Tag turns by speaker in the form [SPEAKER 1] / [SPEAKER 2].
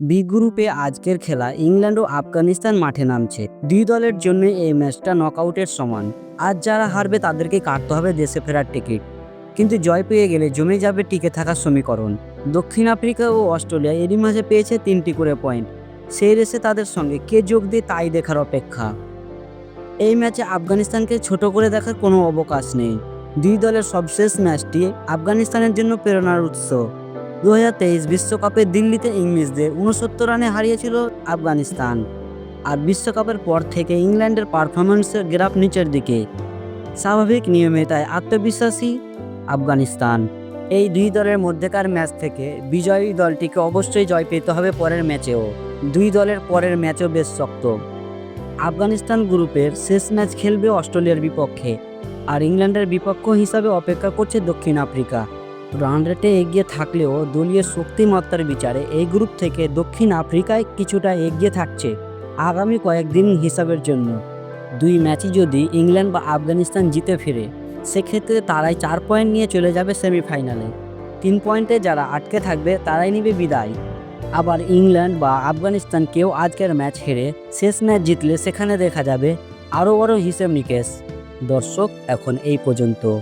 [SPEAKER 1] B গ্রুপে আজকের খেলা ইংল্যান্ড ও আফগানিস্তান মাঠে নামছে। দুই দলের জন্য এই ম্যাচটা নকআউটের সমান। আজ যারা হারবে তাদেরকে কাটতে হবে দেশে ফেরার টিকিট। কিন্তু জয় পেয়ে গেলে জমে যাবে টিকে থাকার সমীকরণ। দক্ষিণ আফ্রিকা ও অস্ট্রেলিয়া এরই মাঝে পেয়েছে তিনটি করে পয়েন্ট। সেই রেসে তাদের সঙ্গে কে যোগ দিয়ে তাই দেখার অপেক্ষা। এই ম্যাচে আফগানিস্তানকে ছোট করে দেখার কোনো অবকাশ নেই। দুই দলের সবশেষ ম্যাচটি আফগানিস্তানের জন্য প্রেরণার উৎস। দু বিশ্বকাপে দিল্লিতে ইংলিশদের উনসত্তর রানে হারিয়েছিল আফগানিস্তান। আর বিশ্বকাপের পর থেকে ইংল্যান্ডের পারফরমেন্সের গ্রাফ নিচের দিকে। স্বাভাবিক নিয়মে তাই আত্মবিশ্বাসী আফগানিস্তান। এই দুই দলের মধ্যেকার ম্যাচ থেকে বিজয়ী দলটিকে অবশ্যই জয় পেতে হবে পরের ম্যাচেও। দুই দলের পরের ম্যাচও বেশ শক্ত। আফগানিস্তান গ্রুপের শেষ ম্যাচ খেলবে অস্ট্রেলিয়ার বিপক্ষে। আর ইংল্যান্ডের বিপক্ষ হিসাবে অপেক্ষা করছে দক্ষিণ আফ্রিকা। রান রেটে এগিয়ে থাকলেও দলীয় শক্তিমত্তার বিচারে এই গ্রুপ থেকে দক্ষিণ আফ্রিকায় কিছুটা এগিয়ে থাকছে আগামী কয়েকদিন হিসাবের জন্য। দুই ম্যাচই যদি ইংল্যান্ড বা আফগানিস্তান জিতে ফিরে, সেক্ষেত্রে তারাই চার পয়েন্ট নিয়ে চলে যাবে সেমিফাইনালে। তিন পয়েন্টে যারা আটকে থাকবে, তারাই নেবে বিদায়। আবার ইংল্যান্ড বা আফগানিস্তান কেউ আজকের ম্যাচ হেরে শেষ ম্যাচ জিতলে সেখানে দেখা যাবে আরও বড় হিসেব নিকেশ। দর্শক, এখন এই পর্যন্ত।